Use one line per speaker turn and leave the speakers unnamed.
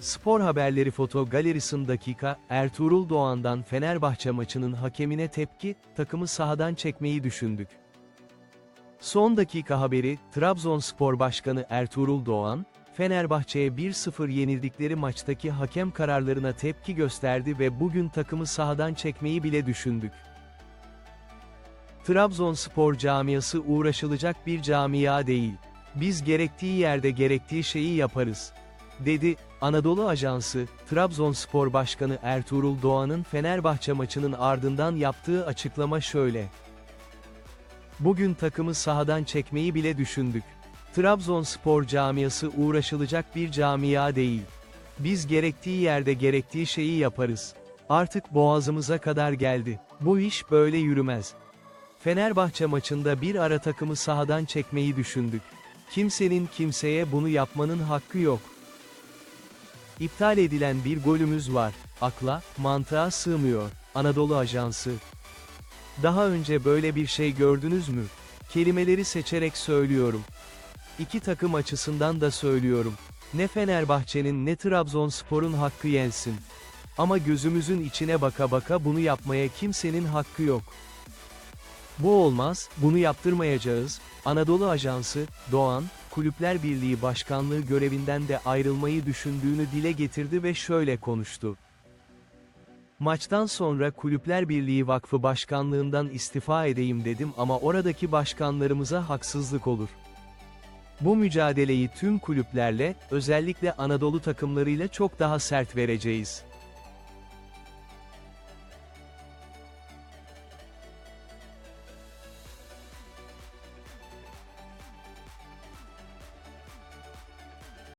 Spor haberleri foto galerisin dakika, Ertuğrul Doğan'dan Fenerbahçe maçının hakemine tepki, takımı sahadan çekmeyi düşündük. Son dakika haberi, Trabzonspor Başkanı Ertuğrul Doğan, Fenerbahçe'ye 1-0 yenildikleri maçtaki hakem kararlarına tepki gösterdi ve bugün takımı sahadan çekmeyi bile düşündük. Trabzonspor camiası uğraşılacak bir camia değil. Biz gerektiği yerde gerektiği şeyi yaparız. Dedi, Anadolu Ajansı, Trabzonspor Başkanı Ertuğrul Doğan'ın Fenerbahçe maçının ardından yaptığı açıklama şöyle. Bugün takımı sahadan çekmeyi bile düşündük. Trabzonspor camiası uğraşılacak bir camia değil. Biz gerektiği yerde gerektiği şeyi yaparız. Artık boğazımıza kadar geldi. Bu iş böyle yürümez. Fenerbahçe maçında bir ara takımı sahadan çekmeyi düşündük. Kimsenin kimseye bunu yapmanın hakkı yok. İptal edilen bir golümüz var. Akla, mantığa sığmıyor. Anadolu Ajansı. Daha önce böyle bir şey gördünüz mü? Kelimeleri seçerek söylüyorum. İki takım açısından da söylüyorum. Ne Fenerbahçe'nin ne Trabzonspor'un hakkı yensin. Ama gözümüzün içine baka baka bunu yapmaya kimsenin hakkı yok. Bu olmaz, bunu yaptırmayacağız. Anadolu Ajansı, Doğan, Kulüpler Birliği Başkanlığı görevinden de ayrılmayı düşündüğünü dile getirdi ve şöyle konuştu. Maçtan sonra Kulüpler Birliği Vakfı Başkanlığından istifa edeyim dedim ama oradaki başkanlarımıza haksızlık olur. Bu mücadeleyi tüm kulüplerle, özellikle Anadolu takımlarıyla çok daha sert vereceğiz.